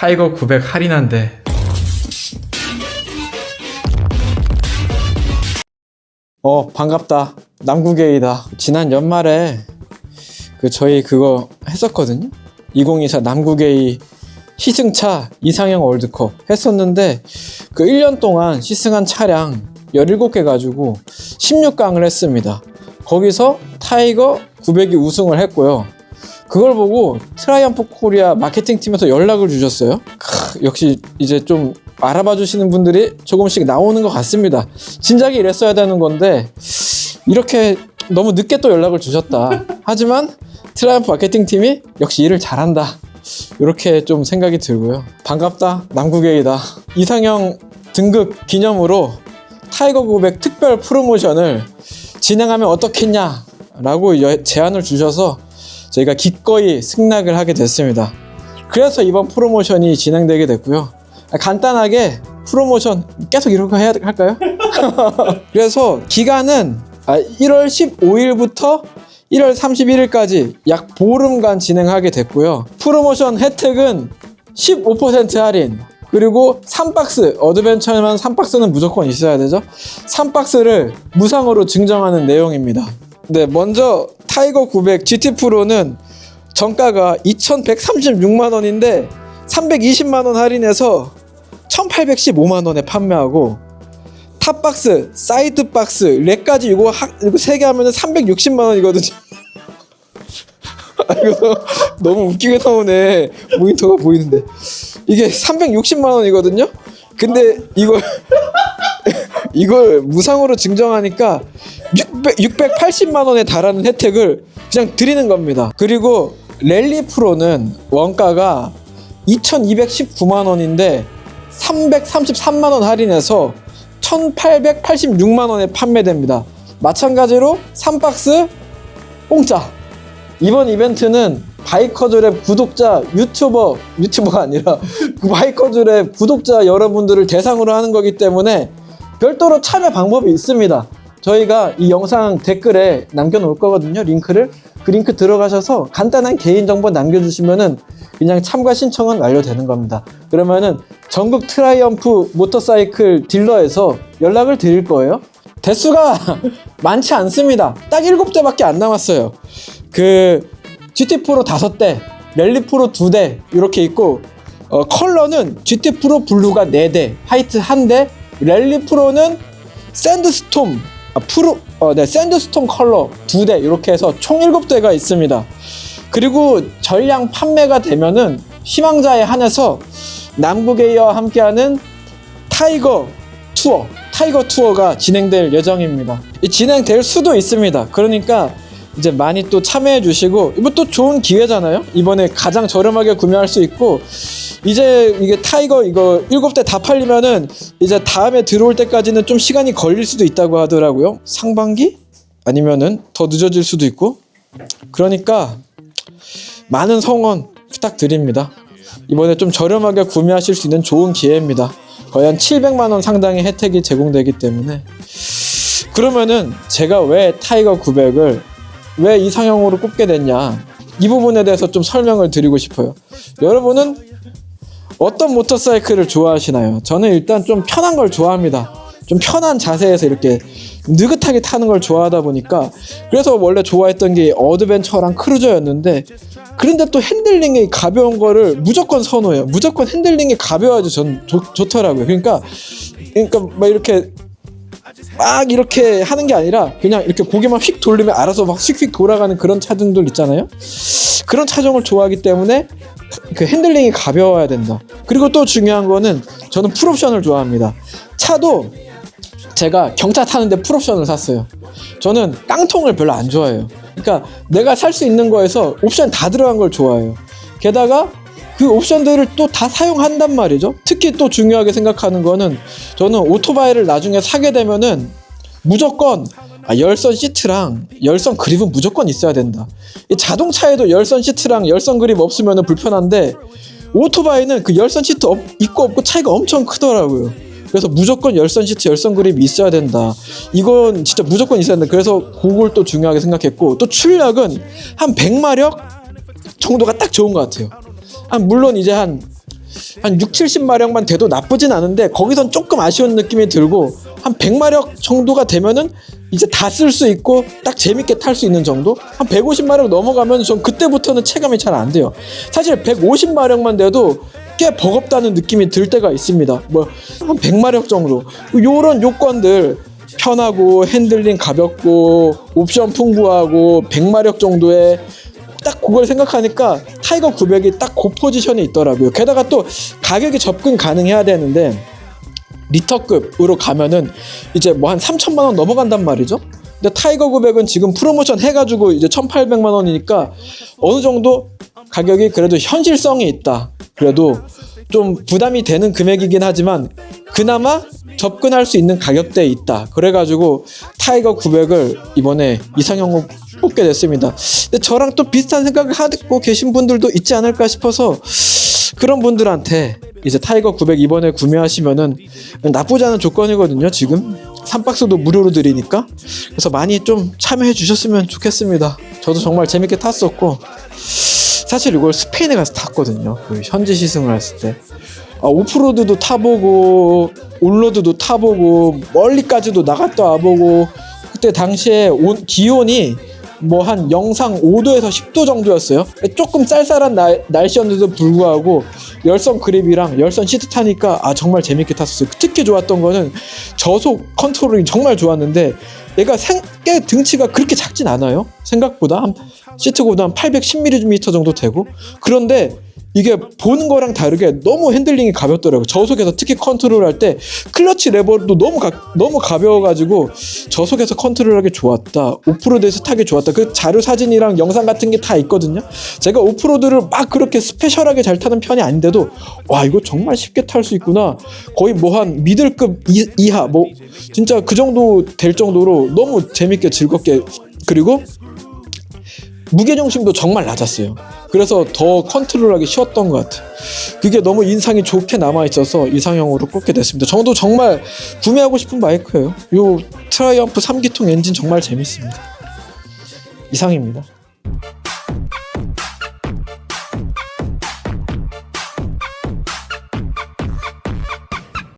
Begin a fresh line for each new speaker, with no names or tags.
타이거 900 할인한데.
어 반갑다. 남구게이다. 지난 연말에 그 저희 그거 했었거든요. 2024 남구게이 시승차 이상형 월드컵 했었는데 그 1년 동안 시승한 차량 17개 가지고 16강을 했습니다. 거기서 타이거 900이 우승을 했고요 그걸 보고 트라이언프 코리아 마케팅팀에서 연락을 주셨어요 크, 역시 이제 좀 알아봐 주시는 분들이 조금씩 나오는 것 같습니다 진작에 이랬어야 되는 건데 이렇게 너무 늦게 또 연락을 주셨다. 하지만 트라이언프 마케팅 팀이 역시 일을 잘한다. 이렇게 좀 생각이 들고요. 반갑다. 남구게이다. 이상형 등급 기념으로 타이거 900 특별 프로모션을 진행하면 어떻겠냐? 라고 여- 제안을 주셔서 저희가 기꺼이 승낙을 하게 됐습니다. 그래서 이번 프로모션이 진행되게 됐고요. 아, 간단하게 프로모션 계속 이렇게 해야 할까요? 그래서 기간은 아, 1월 15일부터 1월 31일까지 약 보름간 진행하게 됐고요. 프로모션 혜택은 15% 할인 그리고 3박스 어드벤처만 3박스는 무조건 있어야 되죠. 3박스를 무상으로 증정하는 내용입니다. 네, 먼저 타이거 900 GT 프로는 정가가 2,136만 원인데 320만 원 할인해서 1,815만 원에 판매하고 탑박스, 사이드 박스, 렉까지 이거 하, 이거 세 개 하면은 360만 원이거든요. 아, 이거 너무 웃기게 나오네. 모니터가 보이는데. 이게 360만 원이거든요. 근데 이걸 이걸 무상으로 증정하니까 600, 680만 원에 달하는 혜택을 그냥 드리는 겁니다. 그리고 랠리 프로는 원가가 2,219만 원인데 333만 원 할인해서 1,886만 원에 판매됩니다. 마찬가지로 3박스 공짜. 이번 이벤트는 바이커즈랩 구독자 유튜버 유튜버가 아니라 그 바이커즈랩 구독자 여러분들을 대상으로 하는 거기 때문에 별도로 참여 방법이 있습니다. 저희가 이 영상 댓글에 남겨놓을 거거든요. 링크를 그 링크 들어가셔서 간단한 개인 정보 남겨주시면은 그냥 참가 신청은 완료되는 겁니다. 그러면은 전국 트라이엄프 모터사이클 딜러에서 연락을 드릴 거예요. 대수가 많지 않습니다. 딱 7대밖에 안 남았어요. 그 GT 프로 5대, 랠리 프로 2대 이렇게 있고 어, 컬러는 GT 프로 블루가 4대, 화이트 1대, 랠리 프로는 샌드스톰 아, 프로 어, 네, 샌드스톰 컬러 2대 이렇게 해서 총 7대가 있습니다. 그리고 전량 판매가 되면은 희망자에 한해서 남국에이와 함께하는 타이거 투어, 타이거 투어가 진행될 예정입니다. 이 진행될 수도 있습니다. 그러니까 이제 많이 또 참여해 주시고 이거 또 좋은 기회잖아요. 이번에 가장 저렴하게 구매할 수 있고 이제 이게 타이거 이거 일곱 대다 팔리면은 이제 다음에 들어올 때까지는 좀 시간이 걸릴 수도 있다고 하더라고요. 상반기 아니면은 더 늦어질 수도 있고 그러니까 많은 성원 부탁드립니다. 이번에 좀 저렴하게 구매하실 수 있는 좋은 기회입니다. 거의 한 700만 원 상당의 혜택이 제공되기 때문에 그러면은 제가 왜 타이거 900을 왜 이상형으로 꼽게 됐냐 이 부분에 대해서 좀 설명을 드리고 싶어요. 여러분은 어떤 모터사이클을 좋아하시나요? 저는 일단 좀 편한 걸 좋아합니다. 좀 편한 자세에서 이렇게 느긋하게 타는 걸 좋아하다 보니까 그래서 원래 좋아했던 게 어드벤처랑 크루저였는데 그런데 또 핸들링이 가벼운 거를 무조건 선호해요. 무조건 핸들링이 가벼워야지 전 좋, 좋더라고요. 그러니까 그러니까 막 이렇게 막 이렇게 하는 게 아니라 그냥 이렇게 고개만 휙 돌리면 알아서 막 휙휙 돌아가는 그런 차종들 있잖아요. 그런 차종을 좋아하기 때문에 그 핸들링이 가벼워야 된다. 그리고 또 중요한 거는 저는 풀옵션을 좋아합니다. 차도 제가 경차 타는데 풀옵션을 샀어요. 저는 깡통을 별로 안 좋아해요. 그러니까 내가 살 수 있는 거에서 옵션 다 들어간 걸 좋아해요. 게다가 그 옵션들을 또 다 사용한단 말이죠. 특히 또 중요하게 생각하는 거는 저는 오토바이를 나중에 사게 되면은 무조건 아, 열선 시트랑 열선 그립은 무조건 있어야 된다. 이 자동차에도 열선 시트랑 열선 그립 없으면 불편한데 오토바이는 그 열선 시트 없, 있고 없고 차이가 엄청 크더라고요. 그래서 무조건 열선 시트, 열선 그립이 있어야 된다. 이건 진짜 무조건 있어야 된다. 그래서 그걸 또 중요하게 생각했고 또 출력은 한 100마력 정도가 딱 좋은 것 같아요. 아, 물론 이제 한 한 6, 70마력만 돼도 나쁘진 않은데 거기선 조금 아쉬운 느낌이 들고 한 100마력 정도가 되면은 이제 다 쓸 수 있고 딱 재밌게 탈 수 있는 정도? 한 150마력 넘어가면 전 그때부터는 체감이 잘 안 돼요. 사실 150마력만 돼도 꽤 버겁다는 느낌이 들 때가 있습니다. 뭐 한 100마력 정도. 요런 요건들 편하고 핸들링 가볍고 옵션 풍부하고 100마력 정도의 딱 그걸 생각하니까 타이거 900이 딱 그 포지션에 있더라고요. 게다가 또 가격이 접근 가능해야 되는데 리터급으로 가면은 이제 뭐 한 3천만 원 넘어간단 말이죠. 근데 타이거 900은 지금 프로모션 해가지고 이제 1,800만 원이니까 어느 정도 가격이 그래도 현실성이 있다. 그래도 좀 부담이 되는 금액이긴 하지만 그나마 접근할 수 있는 가격대에 있다. 그래가지고 타이거 900을 이번에 이상형으로 뽑게 됐습니다. 근데 저랑 또 비슷한 생각을 하고 계신 분들도 있지 않을까 싶어서 그런 분들한테 이제 타이거 900 이번에 구매하시면은 나쁘지 않은 조건이거든요. 지금 3박스도 무료로 드리니까 그래서 많이 좀 참여해 주셨으면 좋겠습니다. 저도 정말 재밌게 탔었고 사실 이걸 스페인에 가서 탔거든요. 그 현지 시승을 했을 때 아, 오프로드도 타보고 올로드도 타보고 멀리까지도 나갔다 와보고 그때 당시에 온, 기온이 뭐 한 영상 5도에서 10도 정도였어요. 조금 쌀쌀한 날, 날씨였는데도 불구하고 열선 그립이랑 열선 시트 타니까 아 정말 재밌게 탔었어요. 특히 좋았던 거는 저속 컨트롤이 정말 좋았는데 얘가 생계 등치가 그렇게 작진 않아요. 생각보다 한 시트 고도 한 810mm 정도 되고 그런데 이게 보는 거랑 다르게 너무 핸들링이 가볍더라고요. 저속에서 특히 컨트롤할 때 클러치 레버도 너무 가, 너무 가벼워가지고 저속에서 컨트롤하기 좋았다. 오프로드에서 타기 좋았다. 그 자료 사진이랑 영상 같은 게 다 있거든요. 제가 오프로드를 막 그렇게 스페셜하게 잘 타는 편이 아닌데도 와 이거 정말 쉽게 탈 수 있구나. 거의 뭐 한 미들급 이, 이하 뭐 진짜 그 정도 될 정도로 너무 재밌게 즐겁게 그리고 무게중심도 정말 낮았어요. 그래서 더 컨트롤하기 쉬웠던 것 같아요. 그게 너무 인상이 좋게 남아있어서 이상형으로 꼽게 됐습니다. 저도 정말 구매하고 싶은 바이크예요. 요 트라이언프 3기통 엔진 정말 재밌습니다. 이상입니다.